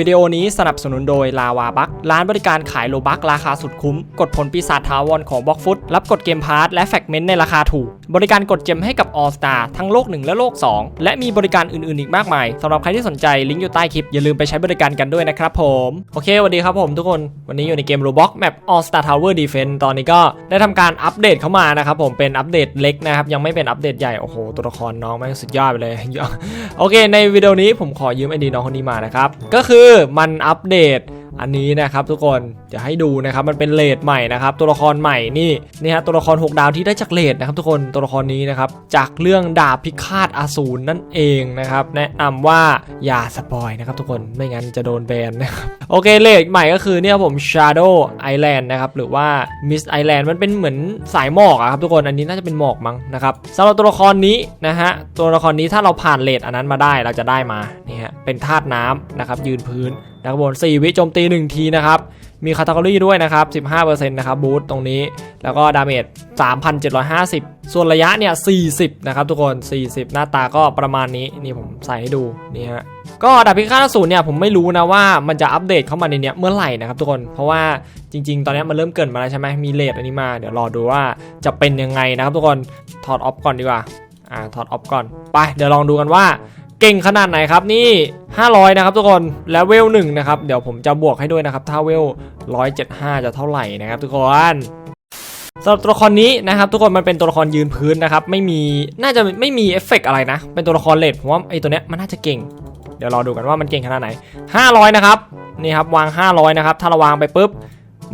วิดีโอนี้สนับสนุนโดยลาวาบักร้านบริการขายโลบักราคาสุดคุ้ม กดผลปีศาจทาวรของบล็อกฟุตรับกดเกมพาร์ทและแฟกเมนต์ในราคาถูก บริการกดเจมให้กับ All Star ทั้งโลก 1 และโลก 2 และมีบริการอื่นๆอีกมากมายสำหรับใครที่สนใจลิงก์อยู่ใต้คลิป อย่าลืมไปใช้บริการกันด้วยนะครับผม โอเคสวัสดีครับผมทุกคน วันนี้อยู่ในเกม Roblox Map All Star Tower Defense ตอนนี้ก็ได้ทำการอัปเดตเข้ามานะครับผมเป็นอัปเดตเล็กนะครับยังไม่เป็นอัปเดตใหญ่โอ้โหตัวละครน้องแม่งสุดยอดไปเลยโอเค ในวิดีโอนี้ผมขอยืมไอดีน้องคนนี้มานะครับก็คือมันอัปเดตอันนี้นะครับทุกคนจะให้ดูนะครับมันเป็นเลดใหม่นะครับตัวละครใหม่นี่นี่ฮะตัวละคร 6 ดาวที่ได้จากเลดนะครับทุกคนตัวละครนี้นะครับจากเรื่องดาบพิฆาตอสูรนั่นเองนะครับแนะนำว่าอย่าสปอยนะครับทุกคนไม่งั้นจะโดนแบนนะครับโอเคเลดใหม่ก็คือเนี่ยผม Shadow Island นะครับหรือว่า Mist Island มันเป็นเหมือนสายหมอกอะครับทุกคนอันนี้น่าจะเป็นหมอกมั้งนะครับสำหรับตัวละครนี้นะฮะตัวละครนี้ถ้าเราผ่านเลดอันนั้นมาได้เราจะได้มานี่ฮะ เป็นธาตุน้ำนะครับยืนพื้นนะครับบน4วิโจมตี 1 ทีนะครับ มีคาตาล็อด้วยนะครับ 15%นะครับบูสต์ตรงนี้ แล้วก็ดาเมจ 3,750 ส่วนระยะเนี่ย 40 นะครับทุกคน 40 หน้าตาก็ประมาณนี้ นี่ผมใส่ให้ดู นี่ฮะ ก็ดาบพิฆาตสูรเนี่ยผมไม่รู้นะว่ามันจะอัปเดตเข้ามาในเนี้ยเมื่อไหร่นะครับทุกคน เพราะว่าจริง ๆ ตอนนี้มันเริ่มเกิดมาแล้วใช่ไหมมีเลทอันนี้มา เดี๋ยวรอดูว่าจะเป็นยังไงนะครับทุกคน ถอดออฟก่อนดีกว่า อ่า ถอดออฟก่อน ไป เดี๋ยวลองดูกันว่า เก่งขนาดไหนครับนี่ 500 นะครับทุกคนแล้วเวลหนึ่งนะครับ เดี๋ยวผมจะบวกให้ด้วยนะครับ ถ้าเวล 175 จะเท่าไหร่นะครับทุกคนสำหรับตัวละครนี้นะครับทุกคนมันเป็นตัวละครยืนพื้นนะครับไม่มีน่าจะไม่มีเอฟเฟกต์อะไรนะ เป็นตัวละครเลดผมว่าไอ้ตัวเนี้ยมันน่าจะเก่ง เดี๋ยวรอดูกันว่ามันเก่งขนาดไหน 500 นะครับนี่ครับวาง 500 นะครับถ้าเราวางไปปุ๊บ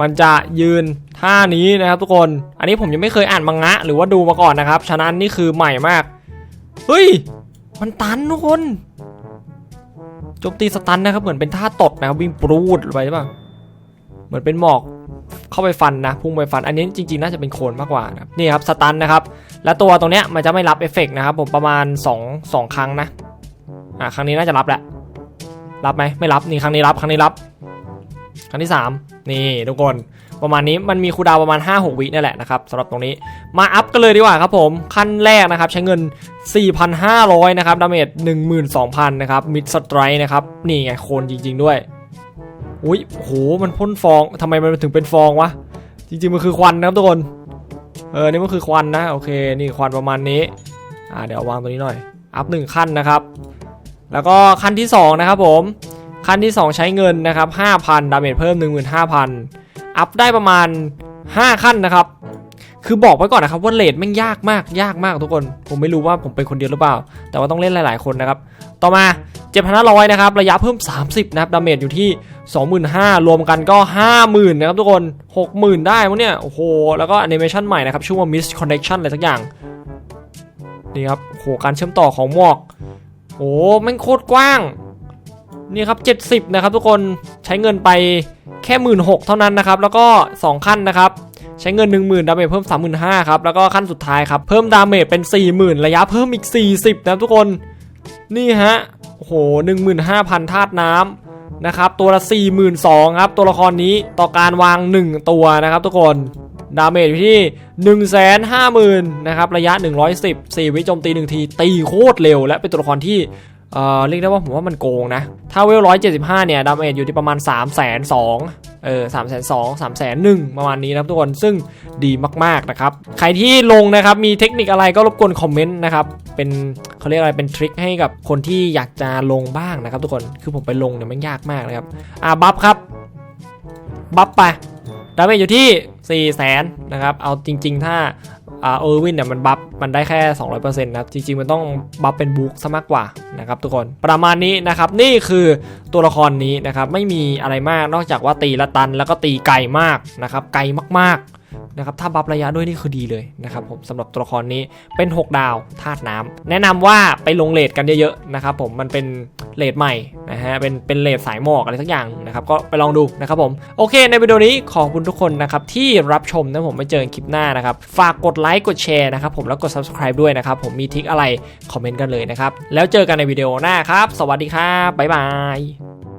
มันจะยืนท่านี้นะครับทุกคน อันนี้ผมยังไม่เคยอ่านมังงะหรือว่าดูมาก่อนนะครับ ฉะนั้นนี่คือใหม่มาก เฮ้ย มันตันทุกคนโจมตีสตันนะครับเหมือนเป็นท่าตดนะครับวิ่งปรูดไปใช่ปะเหมือนเป็นหมอกเข้าไปฟันนะพุ่งไปฟันอันนี้จริงๆน่าจะเป็นโคนมากกว่านะครับนี่ครับสตันนะครับและตัวตรงเนี้ยมันจะไม่รับเอฟเฟกต์นะครับผมประมาณ 2 2 ครั้งนะอ่าครั้งนี้น่าจะรับแหละรับไหมไม่รับนี่ครั้งนี้รับครั้งนี้รับ ครั้งที่ 3 นี่ทุกคน ประมาณนี้มันมีคูดาวประมาณ 5-6 วินี่แหละนะครับสำหรับตรงนี้มาอัพกันเลยดีกว่าครับผม ขั้นแรกนะครับใช้เงิน 4,500 นะครับดาเมจ12,000 นะครับมิดสไตร์นะครับนี่ไงโคนจริง ๆ ด้วยอุ้ยโหมันพ่นฟองทำไมมันถึงเป็นฟองวะจริงๆมันคือควันนะครับทุกคนเออนี่มันคือควันนะโอเคนี่ควันประมาณนี้อ่าเดี๋ยววางตัวนี้หน่อยอัพหนึ่งขั้นนะครับ แล้วก็ขั้นที่ 2 นะครับผม ขั้นที่ 2 ใช้เงินนะครับ5,000 ดาเมจเพิ่ม 15,000 อัพได้ประมาณ 5 ขั้นนะครับ คือบอกไว้ก่อนนะครับว่าเลดแม่งยากมากยากมากทุกคน ผมไม่รู้ว่าผมเป็นคนเดียวหรือเปล่า แต่ว่าต้องเล่นหลาย ๆ คนนะครับ ต่อมา7,500นะครับ ระยะเพิ่ม 30 นะครับ ดาเมจอยู่ที่ 25,000 รวมกันก็ 50,000 นะครับทุกคน 60,000 ได้มั้งเนี่ย โอ้โห แล้วก็แอนิเมชันใหม่นะครับ ชื่อว่า Miss Connection อะไรสักอย่าง นี่ครับโอ้โหการเชื่อมต่อของหมอกโอ้แม่งโคตรกว้าง นี่ครับ70 นะครับ ทุกคนใช้เงินไปแค่16,000เท่านั้นนะครับ แล้วก็ 2 ขั้นนะครับ ใช้เงิน 10,000 ดาเมจเพิ่ม 35,000ครับ แล้วก็ขั้นสุดท้ายครับ เพิ่มดาเมจเป็น 40,000 ระยะเพิ่มอีก 40 นะทุกคน นี่ฮะ โอ้โห 15,000 ธาตุน้ำนะครับ ตัวละ 42,000ครับ ตัวละครนี้ต่อการวาง 1 ตัวนะครับ ทุกคน ดาเมจอยู่ที่ 150,000 นะครับ ระยะ 110 4วิโจมตี 1 ที ตีโคตรเร็ว และเป็นตัวละครที่ เอ่อเรียกได้ว่าผมว่ามันโกงนะถ้าเวล175เจ็ดสิบห้าเนี่ยดาเมจอยู่ที่ประมาณ3 2 0 0 0เออ3 2 0 0 0 3 0 0 0ประมาณนี้นะครับทุกคนซึ่งดีมากๆนะครับใครที่ลงนะครับมีเทคนิคอะไรก็รบกวนคอมเมนต์นะครับเป็นเขาเรียกอะไรเป็นทริคให้กับคนที่อยากจะลงบ้างนะครับทุกคนคือผมไปลงเนี่ยมันยากมากนะครับอ่าบัฟครับบัฟไปดาเมจอยู่ที่4 0 0 0 0 0นะครับ เอาจริง ๆ ถ้า อ่าเออร์วินเนี่ยมันบัฟมันได้แค่ 200%นะครับ จริงๆ มันต้องบัฟเป็นบุ๊กซะมากกว่านะครับทุกคนประมาณนี้นะครับ นี่คือตัวละครนี้นะครับ ไม่มีอะไรมากนอกจากว่าตีละตันแล้วก็ตีไกลมากนะครับ ไกลมากๆ นะครับถ้าบัฟระยะด้วยนี่คือดีเลยนะครับผมสำหรับตัวละครนี้เป็น 6 ดาวธาตุน้ำแนะนำว่าไปลงเลทกันเยอะๆนะครับผมมันเป็นเลทใหม่นะฮะเป็นเป็นเลทสายหมอกอะไรสักอย่างนะครับก็ไปลองดูนะครับผมโอเค ในวิดีโอนี้ขอบคุณทุกคนนะครับที่รับชมนะผมไปเจอกันคลิปหน้านะครับฝากกดไลค์กดแชร์นะครับผมแล้วกด subscribe ด้วยนะครับผมมีทิคอะไรคอมเมนต์กันเลยนะครับแล้วเจอกันในวิดีโอหน้าครับ สวัสดีครับบ๊ายบาย